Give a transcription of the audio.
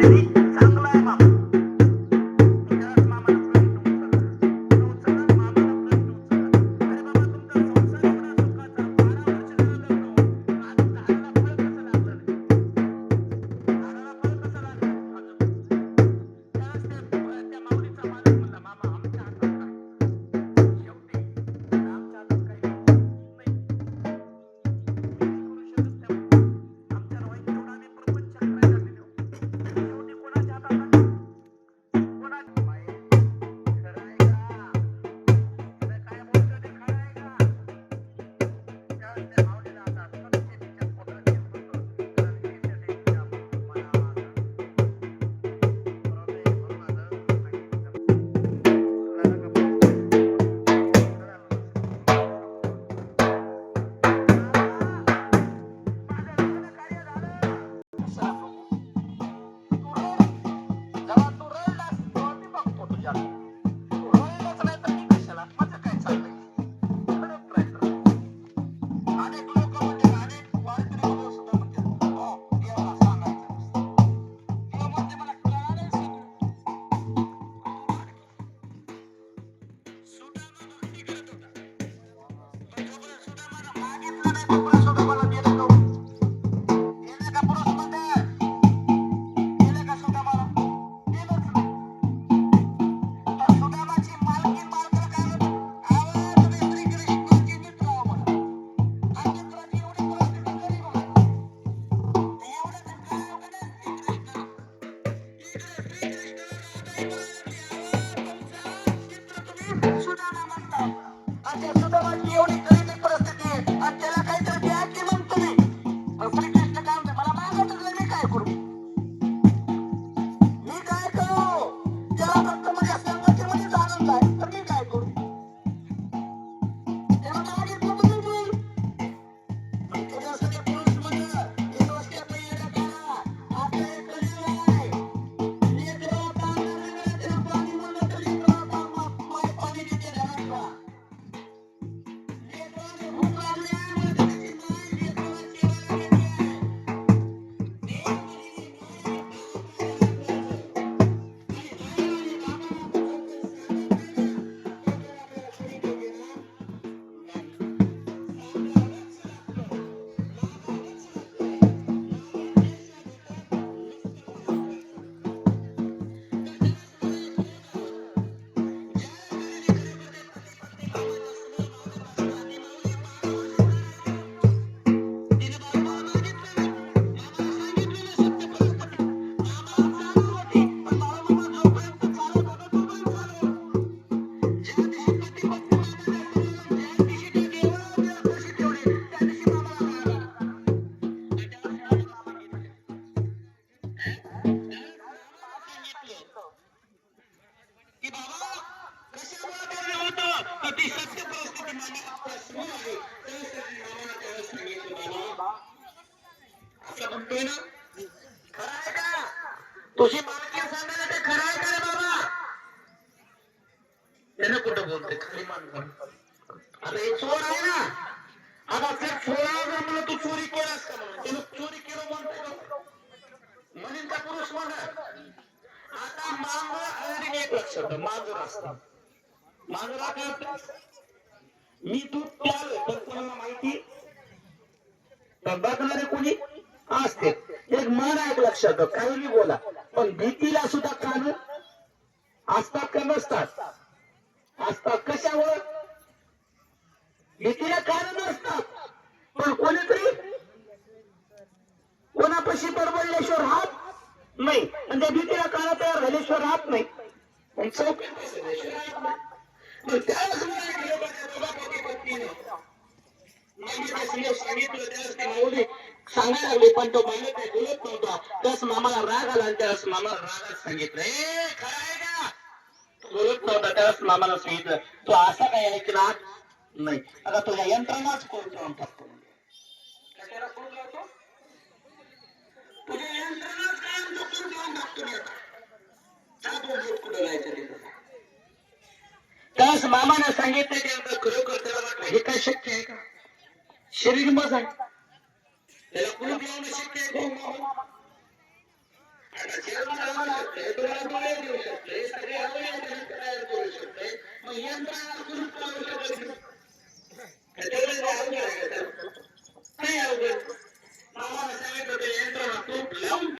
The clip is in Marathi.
Mm-hmm. त्यावेळेस की बाबा कशामुळे बोलले होतं? तर ती सत्य परिस्थिती माझ्यासमोर आहे. मामाला त्यावेळेस सांगितलं बाबा असं म्हणतोय ना? खरं आहे का? तुझी मालकी सांगायला ते खरं आहे का बाबा? त्यानं कुठं बोलते खरी मान आता हे चोर आहे ना. आता त्या चोरावर मला तू चोरी केलास का म्हणून त्यानं चोरी केलं म्हणतोय का? म्हणेन का पुरुष म्हणा आता मांजर आणि एक लक्षात ठेव, मांजर असतं मांजरा काय होतं? मी दूध प्यालोय पण कोणाला माहिती? बघणारे कोणी असते एक मन आहे एक लक्षात काही मी बोला. पण भीतीला सुद्धा कान असतात का नसतात? असतात कशावर? भीतीला कारण नसतात. पण कोणीतरी कोणापाशी बडबडल्याशिवाय राहत नाही. आणि त्या भीतीला काळा तयार झाल्याशिवाय राहत नाही. मग सांगितलं. माऊली सांगायला लागले पण तो मालक बोलत नव्हता त्यावेळेस मामाला राग आला आणि त्यास मामाला रागात सांगितलं ए खरं का बोलत नव्हता त्यावेळेस मामाला सांगितलं तो असा काय ऐकला नाही आता तुझ्या यंत्रणाच कोण लावून टाकतो तुझ्या यंत्रणाच काय जसं मामानं सांगितलं ते खरोखर त्याला वाटलं काय शक्य आहे का? शरीर मज आहे. त्याला कुलूप लावणं शक्य आहे हो, हो. मग यंत्राला कुलूप लावू शकत